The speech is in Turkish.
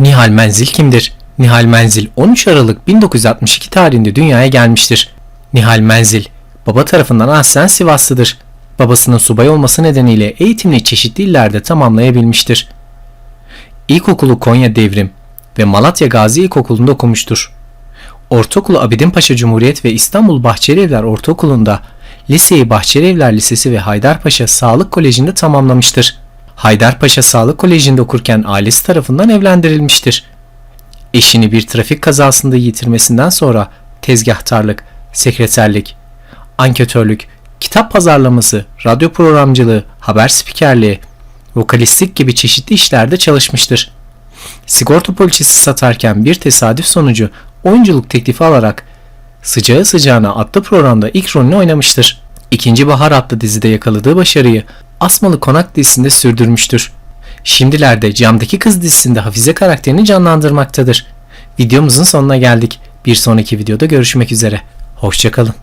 Nihal Menzil kimdir? Nihal Menzil 13 Aralık 1962 tarihinde dünyaya gelmiştir. Nihal Menzil, baba tarafından aslen Sivaslıdır. Babasının subay olması nedeniyle eğitimini çeşitli illerde tamamlayabilmiştir. İlkokulu Konya Devrim ve Malatya Gazi İlkokulu'nda okumuştur. Ortaokulu Abidinpaşa Cumhuriyet ve İstanbul Bahçelievler Ortaokulu'nda, liseyi Bahçelievler Lisesi ve Haydarpaşa Sağlık Koleji'nde tamamlamıştır. Haydarpaşa Sağlık Koleji'nde okurken ailesi tarafından evlendirilmiştir. Eşini bir trafik kazasında yitirmesinden sonra tezgahtarlık, sekreterlik, anketörlük, kitap pazarlaması, radyo programcılığı, haber spikerliği, vokalistlik gibi çeşitli işlerde çalışmıştır. Sigorta poliçesi satarken bir tesadüf sonucu oyunculuk teklifi alarak Sıcağı Sıcağına adlı programda ilk rolünü oynamıştır. İkinci Bahar adlı dizide yakaladığı başarıyı Asmalı Konak dizisinde sürdürmüştür. Şimdilerde Camdaki Kız dizisinde Hafize karakterini canlandırmaktadır. Videomuzun sonuna geldik. Bir sonraki videoda görüşmek üzere. Hoşçakalın.